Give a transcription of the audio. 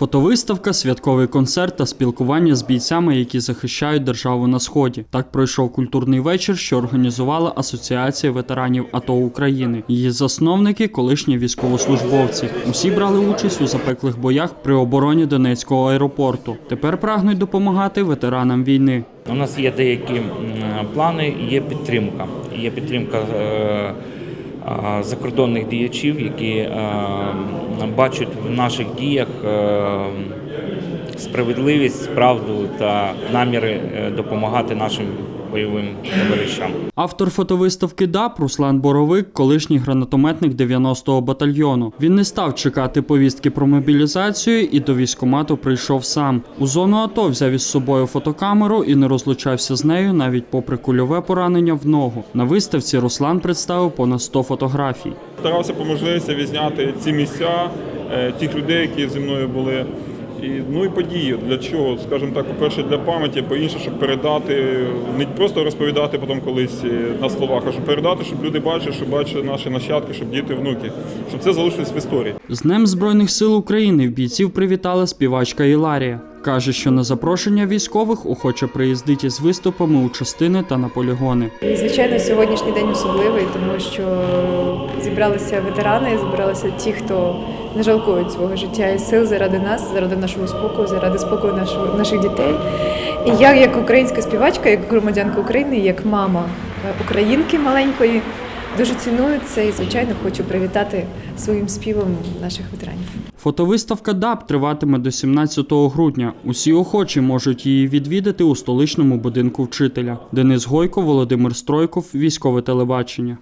Фотовиставка, святковий концерт та спілкування з бійцями, які захищають державу на сході. Так пройшов культурний вечір, що організувала Асоціація ветеранів АТО України. Її засновники колишні військовослужбовці. Усі брали участь у запеклих боях при обороні Донецького аеропорту. Тепер прагнуть допомагати ветеранам війни. У нас є деякі плани, є підтримка. Є підтримка е, закордонних діячів, які бачать в наших діях справедливість, правду та наміри е, допомагати нашим бойовим товаришам. Автор фотовиставки ДАП Руслан Боровик, колишній гранатометник 90-го батальйону. Він не став чекати повістки про мобілізацію і до військкомату прийшов сам. У зону АТО взяв із собою фотокамеру і не розлучався з нею навіть попри кульове поранення в ногу. На виставці Руслан представив понад 100 фотографій. Старався по можливості відзняти ці місця, е, тих людей, які зі мною були. І, ну і події. Для чого? Скажімо так, по-перше, для пам'яті, по-інше, щоб передати, не просто розповідати потім колись е, на словах, а щоб передати, щоб люди бачили, щоб бачили наші нащадки, щоб діти, внуки, щоб це залишилось в історії. З Днем Збройних сил України в бійців привітала співачка Іларія. Каже, що на запрошення військових охоче приїздить із виступами у частини та на полігони. І, звичайно, сьогоднішній день особливий, тому що зібралися ветерани, зібралися ті, хто не жалкують свого життя і сил заради нас, заради нашого спокою, заради спокою нашого, наших дітей. І я, як українська співачка, як громадянка України, як мама е, українки маленької, дуже ціную це і, звичайно, хочу привітати своїм співом наших ветеранів. Фотовиставка ДАП триватиме до 17 грудня. Усі охочі можуть її відвідати у столичному будинку вчителя. Денис Гойко, Володимир Стройков, військове телебачення.